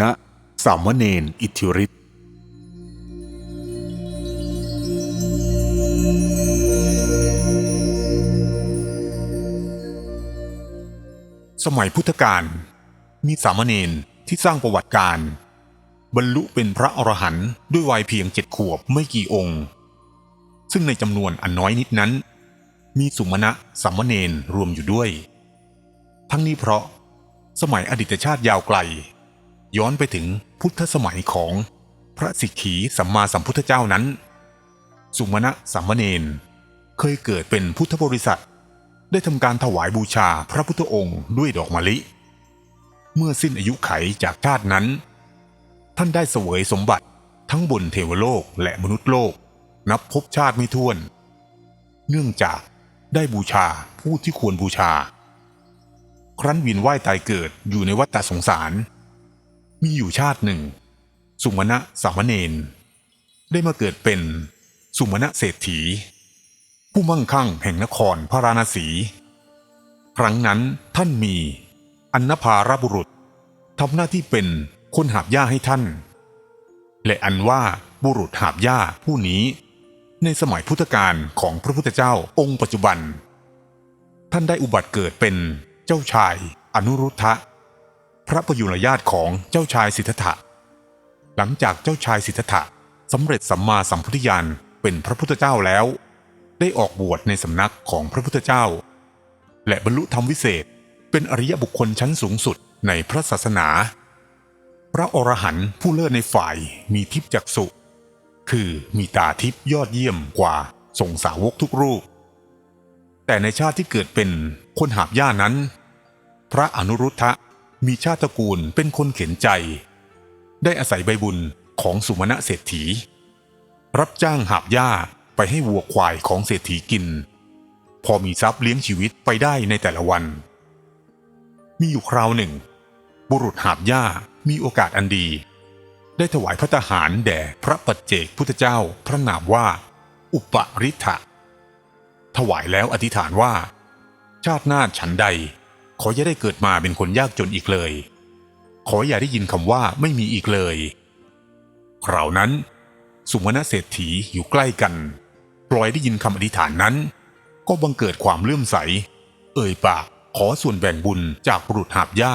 ณะสามเณรอิทธิฤทธิ์สมัยพุทธกาลมีสามเณรที่สร้างประวัติการ บรรลุเป็นพระอรหันต์ด้วยวัยเพียงเจ็ดขวบไม่กี่องค์ ซึ่งในจำนวนอันน้อยนิดนั้น มีสุมาณะสามเณรรวมอยู่ด้วย ทั้งนี้เพราะสมัยอดีตชาติยาวไกล ย้อนไปถึงพุทธสมัยของพระสิกขีสัมมาสัมพุทธเจ้านั้น สุมาณะสามมเณรเคยเกิดเป็นพุทธบริษัท ได้ทำการถวายบูชาพระพุทธองค์ด้วยดอกมะลิ เมื่อสิ้นอายุไขจากชาตินั้น ท่านได้เสวยสมบัติทั้งบนเทวโลกและมนุษย์โลก นับพบชาติไม่ถ้วน เนื่องจากได้บูชาผู้ที่ควรบูชา ครั้นวียนว่ายตายเกิดอยู่ในวัฏสงสาร มีอยู่ชาติหนึ่ง สุมาณะสามเณรได้มาเกิดเป็นสุมาณะเศรษฐี ผู้มั่งคั่งแห่งนครพาราณสี ครั้งนั้นท่านมีอันนภารบุรุษทำหน้าที่เป็นคนหาบหญ้าให้ท่าน และอันว่าบุรุษหาบหญ้าผู้นี้ ในสมัยพุทธกาลของพระพุทธเจ้าองค์ปัจจุบัน ท่านได้อุบัติเกิดเป็นเจ้าชายอนุรุทธะ พระประยุรญาติของเจ้าชายสิทธัตถะ หลังจากเจ้าชายสิทธัตถะสำเร็จสัมมาสัมพุทธญาณเป็นพระพุทธเจ้าแล้ว ได้ออกบวชในสำนักของพระพุทธเจ้า และบรรลุธรรมวิเศษเป็นอริยบุคคลชั้นสูงสุดในพระศาสนา พระอรหันต์ผู้เลิศในฝ่ายมีทิพจักสุ คือมีตาทิพยอดเยี่ยมกว่าทรงสาวกทุกรูป แต่ในชาติที่เกิดเป็นคนหาบหญ้านั้น พระอนุรุทธะ มีชาติตระกูลเป็นคนเข็นใจ ได้อาศัยใบบุญของสุมาณะเศรษฐี รับจ้างหาบหญ้าไปให้วัวควายของเศรษฐีกิน พอมีทรัพย์เลี้ยงชีวิตไปได้ในแต่ละวัน มีอยู่คราวหนึ่ง บุรุษหาบหญ้ามีโอกาสอันดี ได้ถวายพระทหารแด่พระปัจเจกพุทธเจ้าพระนามว่า อุปริทธะถวายแล้วอธิษฐานว่า ชาติหน้าฉันใด ขออย่าได้เกิดมาเป็นคนยากจนอีกเลย ขออย่าได้ยินคำว่าไม่มีอีกเลยคราวนั้น สุมาณเศรษฐีอยู่ใกล้กันปล่อยได้ยินคำอธิษฐานนั้น ก็บังเกิดความเลื่อมใส เอ่ยปากขอส่วนแบ่งบุญจากบุรุษหาบหญ้า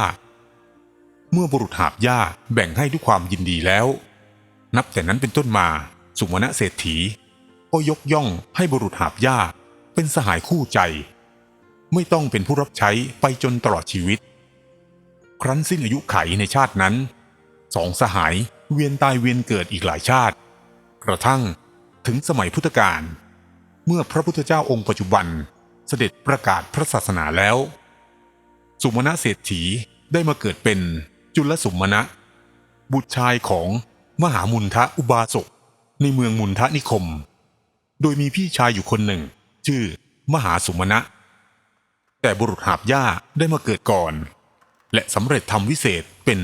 เมื่อบุรุษหาบหญ้าแบ่งให้ด้วยความยินดีแล้ว นับแต่นั้นเป็นต้นมาสุมาณเศรษฐี ก็ยกย่องให้บุรุษหาบหญ้าเป็นสหายคู่ใจ ไม่ต้องเป็นผู้รับใช้ไปจนตลอดชีวิต ครั้นสิ้นอายุไขในชาตินั้น สองสหายเวียนตายเวียนเกิดอีกหลายชาติ กระทั่งถึงสมัยพุทธกาลเมื่อพระพุทธเจ้าองค์ปัจจุบันเสด็จประกาศพระศาสนาแล้ว สุมาณะเศรษฐีได้มาเกิดเป็นจุลสุมาณะบุตรชายของมหามุนทะอุบาสกในเมืองมุนทะนิคม โดยมีพี่ชายอยู่คนหนึ่ง ชื่อมหาสุมาณะ แต่บุรุษหาบหญ้าได้มาเกิดก่อน และสำเร็จทำวิเศษเป็น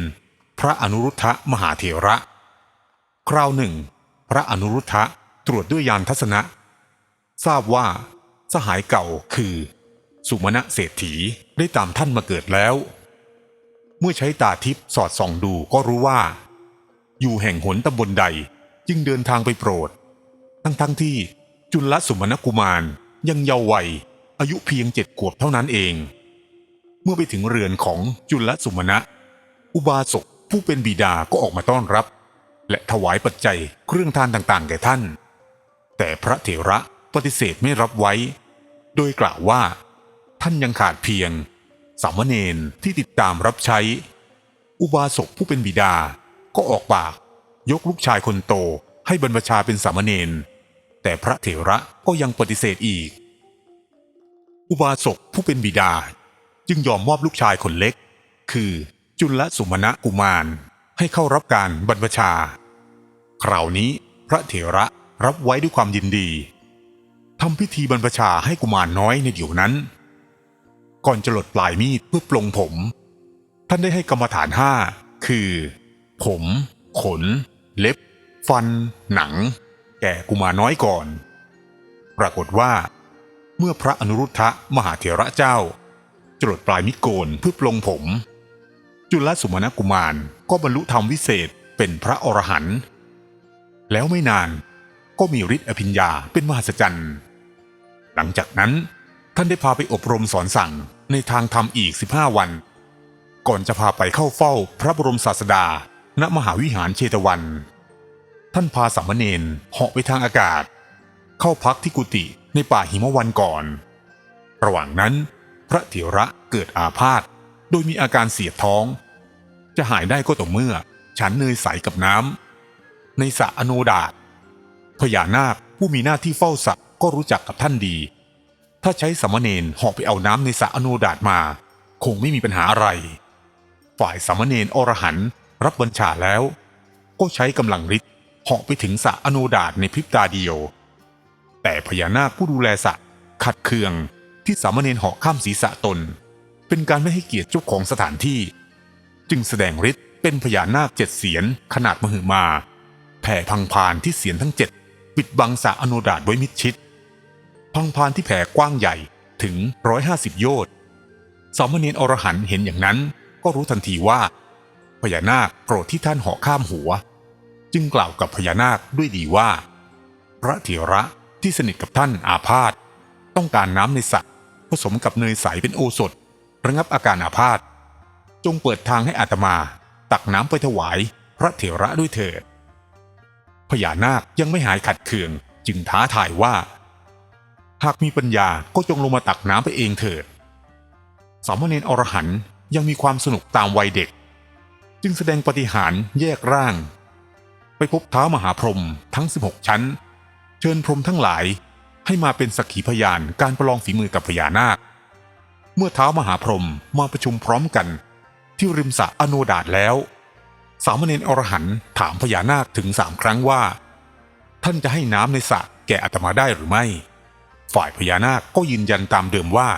พระอนุรุทธะมหาเถระ คราวหนึ่ง พระอนุรุทธะตรวจด้วยยานทัศนะ ทราบว่า สหายเก่าคือ สุมาณะเศรษฐีได้ตามท่านมาเกิดแล้ว เมื่อใช้ตาทิพย์สอดส่องดูก็รู้ว่า อยู่แห่งหนตำบลใดจึงเดินทางไปโปรด ทั้งๆทที่จุลสุมาณกุมารยังเยาว์วัย อายุเพียงเจ็ดขวบเท่านั้นเอง เมื่อไปถึงเรือนของจุลสุมาณะ อุบาสกผู้เป็นบิดาก็ออกมาต้อนรับ และถวายปัจจัยเครื่องทานต่างๆ แก่ท่าน แต่พระเถระปฏิเสธไม่รับไว้ โดยกล่าวว่า ท่านยังขาดเพียง สามเณรที่ติดตามรับใช้ อุบาสกผู้เป็นบิดาก็ออกปาก ยกลูกชายคนโตให้บรรพชาเป็นสามเณรแต่พระเถระก็ยังปฏิเสธอีก อุบาสกผู้เป็นบิดา จึงยอมมอบลูกชายคนเล็ก คือจุลสุมาณะกุมารให้เข้ารับการบรรพชา คราวนี้พระเถระรับไว้ด้วยความยินดีทำพิธีบรรพชาให้กุมารน้อยในเดี๋ยวนั้น ก่อนจะหลดปลายมีดเพื่อปลงผม ท่านได้ให้กรรมฐานห้าคือ ผม ขน เล็บ ฟัน หนัง แก่กุมารน้อยก่อน ปรากฏว่า เมื่อพระอนุรุทธะมหาเถระเจ้าจรดปลายมิโกนเพื่อปลงผม จุลสุมาณกุมารก็ก็บรรลุธรรมวิเศษเป็นพระอรหันต์แล้วไม่นานก็มีฤทธิ์อภิญญาเป็นมหัศจรรย์หลังจากนั้นท่านได้พาไปอบรมสอนสั่งในทางธรรมอีก 15 วัน ก่อนจะพาไปเข้าเฝ้าพระบรมศาสดา ณมหาวิหารเชตวัน ท่านพาสามเณรเหาะไปทางอากาศ เข้าพักที่กุฏิ ในป่าหิมวันก่อน ระหว่างนั้นพระเถระเกิดอาพาธโดยมีอาการเสียดท้อง จะหายได้ก็ต่อเมื่อ ฉันเนยใสกับน้ำในสระอโนดาตพญานาคผู้มีหน้าที่เฝ้าสระก็รู้จักกับท่านดี ถ้าใช้สามเณรเหาะไปเอาน้ำในสระอโนดาตมา คงไม่มีปัญหาอะไร ฝ่ายสามเณรอรหันรับบัญชาแล้ว ก็ใช้กำลังฤทธิ์เหาะไปถึงสระอโนดาตในพริบตาเดียว แต่พญานาคผู้ดูแลสระขัดเคืองที่สามเณรเหาะข้ามศีรษะตน เป็นการไม่ให้เกียรติเจ้าของสถานที่ จึงแสดงฤทธิ์เป็นพญานาคเจ็ดเสียนขนาดมหึมาแผ่พังพานที่เสียนทั้งเจ็ดปิดบังสระอโนดาตไว้มิดชิด พังพานที่แผ่กว้างใหญ่ถึงร้อยห้าสิบโยชน์สามเณรอรหันเห็นอย่างนั้นก็รู้ทันทีว่า พญานาคโกรธที่ท่านเหาะข้ามหัว จึงกล่าวกับพญานาคด้วยดีว่า พระเถระ ที่สนิทกับท่านอาพาธต้องการน้ำในสระผสมกับเนยใสเป็นโอสถ ระงับอาการอาพาธจงเปิดทางให้อาตมา ตักน้ำไปถวาย พระเถระด้วยเถิดพญานาคยังไม่หายขัดเคือง จึงท้าทายว่า หากมีปัญญาก็จงลงมาตักน้ำไปเองเถิดสามเณรอรหันยังมีความสนุกตามวัยเด็ก จึงแสดงปฏิหารแยกร่าง ไปพบเท้ามหาพรหมทั้ง 16 ชั้น เชิญพรมทั้งหลายให้มาเป็นสักขีพยานการประลองฝีมือกับพญานาค เมื่อเท้ามหาพรหมมาประชุมพร้อมกัน ที่ริมสระอโนดาตแล้ว สามเณรอรหันถามพญานาคถึงสามครั้งว่า ท่านจะให้น้ำในสระแก่อาตมาได้หรือไม่ ฝ่ายพญานาคก็ยืนยันตามเดิมว่า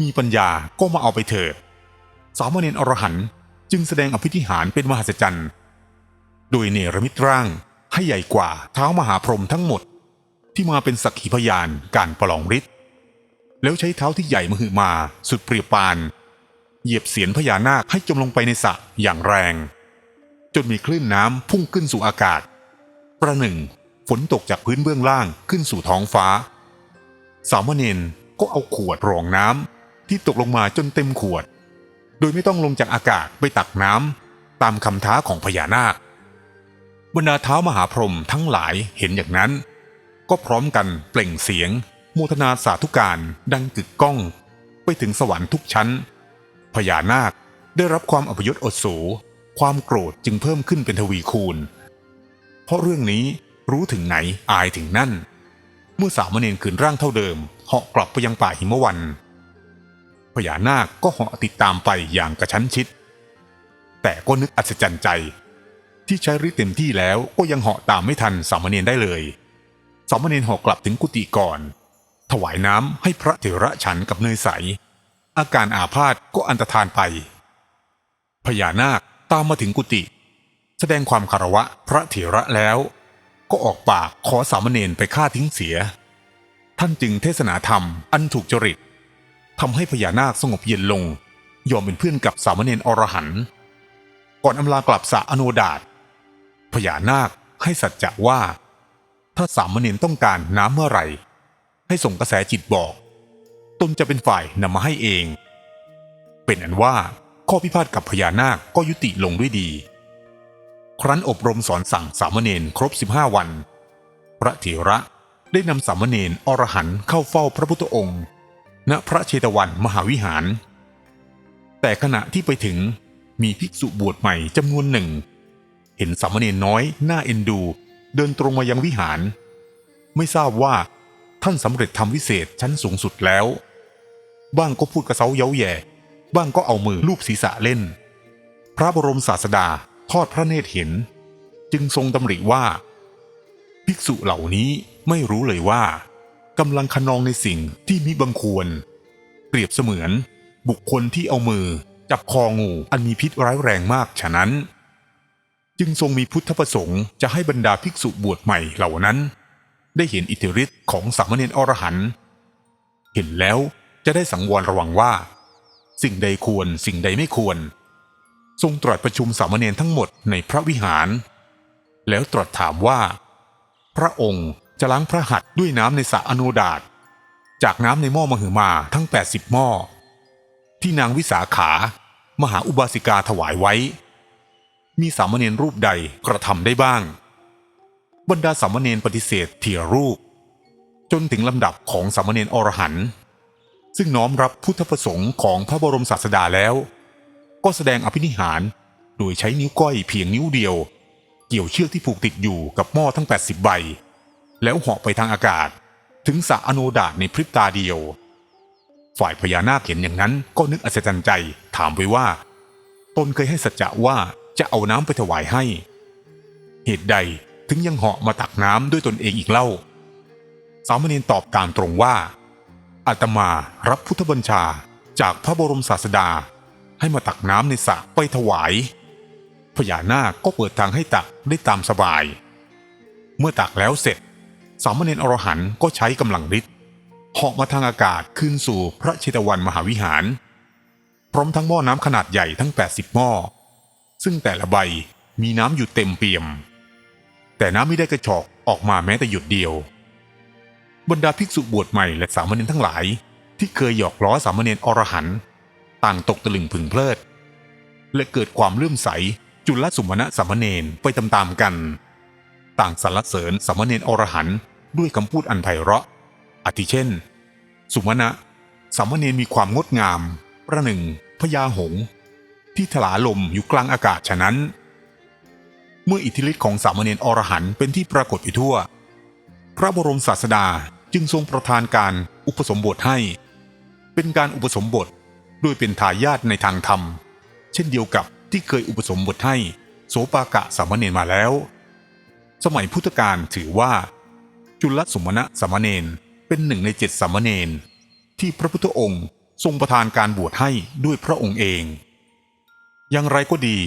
มีปัญญาก็มาเอาไปเถิดสามเณรอรหันจึงแสดงอภิธิหารเป็นมหัศจรรย์ โดยเนรมิตร่างให้ใหญ่กว่าเท้ามหาพรหมทั้งหมด ที่มาเป็นสักขีพยานการประลองฤทธิ์แล้วใช้เท้าที่ใหญ่มหึมาสุดเปรียบปาน เหยียบเสียนพญานาคให้จมลงไปในสระอย่างแรง จนมีคลื่นน้ำพุ่งขึ้นสู่อากาศ ประหนึ่ง ฝนตกจากพื้นเบื้องล่างขึ้นสู่ท้องฟ้า สามเณรก็เอาขวดรองน้ำที่ตกลงมาจนเต็มขวด โดยไม่ต้องลงจากอากาศไปตักน้ำตามคำท้าของพญานาคบรรดาเท้ามหาพรหมทั้งหลายเห็นอย่างนั้น ก็พร้อมกันเปล่งเสียง โมทนาสาธุการดังกึกก้อง ไปถึงสวรรค์ทุกชั้น พญานาคได้รับความอัปยศอดสูความโกรธจึงเพิ่มขึ้นเป็นทวีคูณ เพราะเรื่องนี้รู้ถึงไหนอายถึงนั่น เมื่อสามเณรคืนร่างเท่าเดิมเหาะกลับไปยังป่าหิมวันพญานาคก็เหาะติดตามไปอย่างกระชั้นชิด แต่ก็นึกอัศจรรย์ใจ ที่ใช้ฤทธิ์เต็มที่แล้วก็ยังเหาะตามไม่ทันสามเณรได้เลย สามเณรหาะกลับถึงกุฏิก่อน ถวายน้ำให้พระเถระฉันกับเนยใส อาการอาพาธก็อันตรธานไป พญานาคตามมาถึงกุฏิแสดงความคารวะพระเถระแล้ว ก็ออกปากขอสามเณรไปฆ่าทิ้งเสีย ท่านจึงเทศนาธรรมอันถูกจริตทำให้พญานาคสงบเย็นลง ยอมเป็นเพื่อนกับสามเณรอรหันต์ก่อนอำลากลับสะอโนดาตพญานาคให้สัจจะว่า ถ้าสามเณรต้องการน้ำเมื่อไหร่ ให้ส่งกระแสจิตบอก ตนจะเป็นฝ่ายนำมาให้เอง เป็นอันว่าข้อพิพาทกับพญานาคก็ยุติลงด้วยดี ครั้นอบรมสอนสั่งสามเณรครบ 15 วัน พระเถระได้นำสามเณรอรหันเข้าเฝ้าพระพุทธองค์ ณพระเชตวันมหาวิหาร แต่ขณะที่ไปถึงมีภิกษุบวชใหม่จำนวนหนึ่ง เห็นสามเณรน้อยหน้าเอ็นดู เดินตรงมายังวิหาร ไม่ทราบว่าท่านสำเร็จทำวิเศษชั้นสูงสุดแล้ว บ้างก็พูดกระเซาเย้าแย่บ้างก็เอามือลูบศีรษะเล่น พระบรมศาสดาทอดพระเนตรเห็น จึงทรงดำริว่า ภิกษุเหล่านี้ไม่รู้เลยว่ากำลังขนองในสิ่งที่มิบังควร เปรียบเสมือนบุคคลที่เอามือจับคองูอันมีพิษร้ายแรงมากฉะนั้น จึงทรงมีพุทธประสงค์จะให้บรรดาภิกษุบวชใหม่เหล่านั้น ได้เห็นอิทธิฤทธิ์ของสามเณรอรหันต์เห็นแล้วจะได้สังวรระวังว่า สิ่งใดควรสิ่งใดไม่ควร ทรงตรัสประชุมสามเณรทั้งหมดในพระวิหาร แล้วตรัสถามว่า พระองค์จะล้างพระหัตถ์ด้วยน้ำในสระอโนดาตจากน้ำในหม้อมหึมาทั้ง 80 หม้อ ที่นางวิสาขามหาอุบาสิกาถวายไว้ มีสามเณรรูปใดกระทำได้บ้าง บรรดาสามเณรปฏิเสธเทียรูป จนถึงลำดับของสามเณรอรหันต์ซึ่งน้อมรับพุทธประสงค์ของพระบรมศาสดาแล้ว ก็แสดงอภินิหารโดยใช้นิ้วก้อยเพียงนิ้วเดียว เกี่ยวเชือกที่ผูกติดอยู่กับหม้อทั้ง 80 ใบ แล้วเหาะไปทางอากาศ ถึงสระอโนดาตในพริบตาเดียว ฝ่ายพญานาคเห็นอย่างนั้นก็นึกอัศจรรย์ใจถามไปว่า ตนเคยให้สัจจะว่า จะเอาน้ำไปถวายให้ เหตุใดถึงยังเหาะมาตักน้ำด้วยตนเองอีกเล่า สามเณรตอบตามตรงว่าอาตมารับพุทธบัญชาจากพระบรมศาสดา ให้มาตักน้ำในสระไปถวาย พญานาคก็เปิดทางให้ตักได้ตามสบาย เมื่อตักแล้วเสร็จ สามเณรอรหันต์ก็ใช้กำลังฤทธิ์เหาะมาทางอากาศขึ้นสู่พระเชตวันมหาวิหาร พร้อมทั้งหม้อน้ำขนาดใหญ่ทั้ง 80 หม้อ ซึ่งแต่ละใบมีน้ำอยู่เต็มเปี่ยม แต่น้ำไม่ได้กระชอกออกมาแม้แต่หยดเดียว บรรดาภิกษุบวชใหม่และสามเณรทั้งหลาย ที่เคยหยอกล้อสามเณรอรหันต์ต่างตกตะลึงพึงเพลิด และเกิดความเลื่อมใสจุลสุมาณะสามเณรไปตามๆกัน ต่างสรรเสริญสามเณรอรหันต์ด้วยคำพูดอันไพเราะอาทิเช่น สุมาณะสามเณรมีความงดงาม ประหนึ่งพญาหง ที่ถลาลมอยู่กลางอากาศฉะนั้น เมื่ออิทธิฤทธิ์ของสามเณรอรหันเป็นที่ปรากฏอยู่ทั่ว พระบรมศาสดาจึงทรงประทานการอุปสมบทให้ เป็นการอุปสมบทโดยเป็นทายาทในทางธรรม เช่นเดียวกับที่เคยอุปสมบทให้โสปากะสามเณรมาแล้ว สมัยพุทธกาลถือว่า จุลสมณะสามเณรเป็นหนึ่งในเจ็ดสามเณรที่พระพุทธองค์ทรงประทานการบวชให้ด้วยพระองค์เอง อย่างไรก็ดี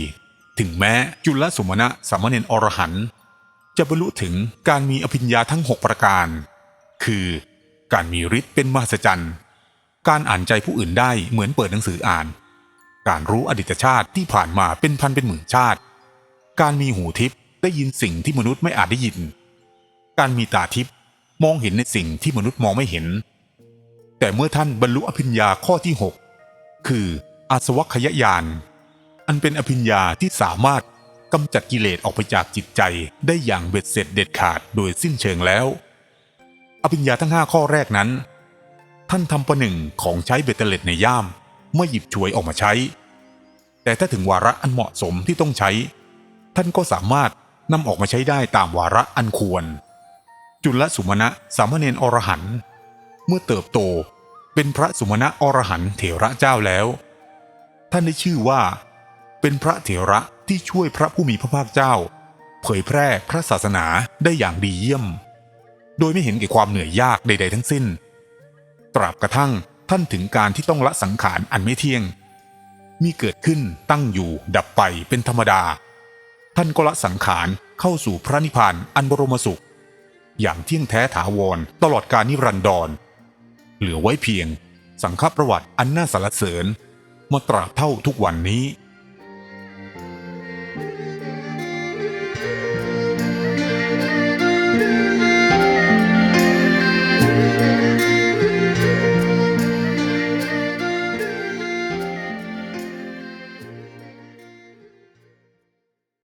ถึงแม้จุลสุมาณะสามเณรอรหันจะบรรลุถึงการมีอภิญญาทั้ง 6 ประการ คือการมีฤทธิ์เป็นมหัศจรรย์ การอ่านใจผู้อื่นได้เหมือนเปิดหนังสืออ่าน การรู้อดีตชาติที่ผ่านมาเป็นพันเป็นหมื่นชาติ การมีหูทิพย์ได้ยินสิ่งที่มนุษย์ไม่อาจได้ยิน การมีตาทิพย์มองเห็นในสิ่งที่มนุษย์มองไม่เห็น แต่เมื่อท่านบรรลุอภิญญาข้อที่ 6 คืออาสวัคยญาณ อันเป็นอภิญญาที่สามารถกำจัดกิเลสออกไปจากจิตใจได้อย่างเบ็ดเสร็จเด็ดขาดโดยสิ้นเชิงแล้ว อภิญญาทั้งห้าข้อแรกนั้น ท่านทำประหนึ่งของใช้เบ็ดเตล็ดในย่าม เมื่อหยิบฉวยออกมาใช้ แต่ถ้าถึงวาระอันเหมาะสมที่ต้องใช้ ท่านก็สามารถนำออกมาใช้ได้ตามวาระอันควร จุลสุมาณะสามเณรอรหันต์เมื่อเติบโตเป็นพระสุมาณะอรหันต์เถระเจ้าแล้ว ท่านได้ชื่อว่า เป็นพระเถระที่ช่วยพระผู้มีพระภาคเจ้า เผยแพร่พระศาสนาได้อย่างดีเยี่ยม โดยไม่เห็นแก่ความเหนื่อยยากใด ๆ ทั้งสิ้น ตราบกระทั่งท่านถึงการที่ต้องละสังขารอันไม่เที่ยง มีเกิดขึ้นตั้งอยู่ดับไปเป็นธรรมดา ท่านก็ละสังขารเข้าสู่พระนิพพานอันบรมสุข อย่างเที่ยงแท้ถาวรตลอดกาลนิรันดร เหลือไว้เพียงสังฆประวัติอันน่าสรรเสริญมาตราบเท่าทุกวันนี้